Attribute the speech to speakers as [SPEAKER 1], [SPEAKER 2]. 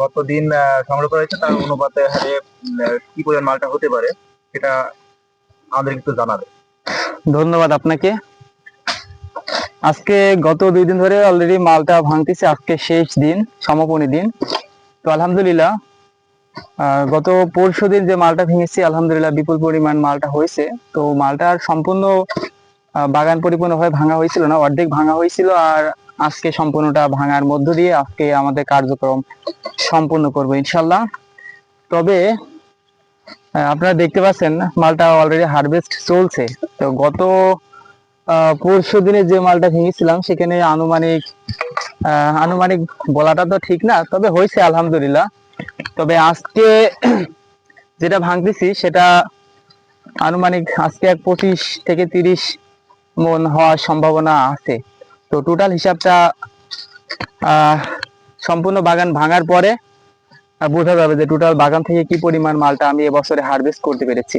[SPEAKER 1] কতদিন সংগ্রহ করা হয়েছে তার অনুপাতে হারে কি পরিমাণ মালটা হতে পারে, সেটা আমাদের একটু জানাবে।
[SPEAKER 2] ধন্যবাদ আপনাকে। আজকে গত দুই দিন ধরে অলরেডি মালটা ভাঙতেছে, আজকে শেষ দিন সমাপনী দিন। তো আলহামদুলিল্লাহ গত পরশু দিন যে মালটা ভেঙেছি, আলহামদুলিল্লাহ বিপুল পরিমাণ মালটা হয়েছে। তো মালটার সম্পূর্ণ বাগান পরিপূর্ণভাবে ভাঙা হয়েছিল না, অর্ধেক ভাঙা হয়েছিল আর আজকে সম্পূর্ণটা ভাঙার মধ্য দিয়ে আজকে আমাদের কার্যক্রম সম্পূর্ণ করব ইনশাল্লাহ তবে আপনারা দেখতে পাচ্ছেন, মালটা অলরেডি হারভেস্ট চলছে। তো গত পরশু দিনে যে মালটা ভেঙেছিলাম, সেখানে আনুমানিক আনুমানিক বলাটা তো ঠিক না, তবে হয়েছে আলহামদুলিল্লাহ। তবে আজকে যেটা ভাঙতেছি, সেটা আনুমানিক আজকে এক পঁচিশ থেকে তিরিশ মন হওয়ার সম্ভাবনা আছে। তো টোটাল হিসাবটা সম্পূর্ণ বাগান ভাঙার পরে বোঝা যাবে যে টোটাল বাগান থেকে কি পরিমাণ মালটা আমি এবছরে হারভেস্ট করতে পেরেছি।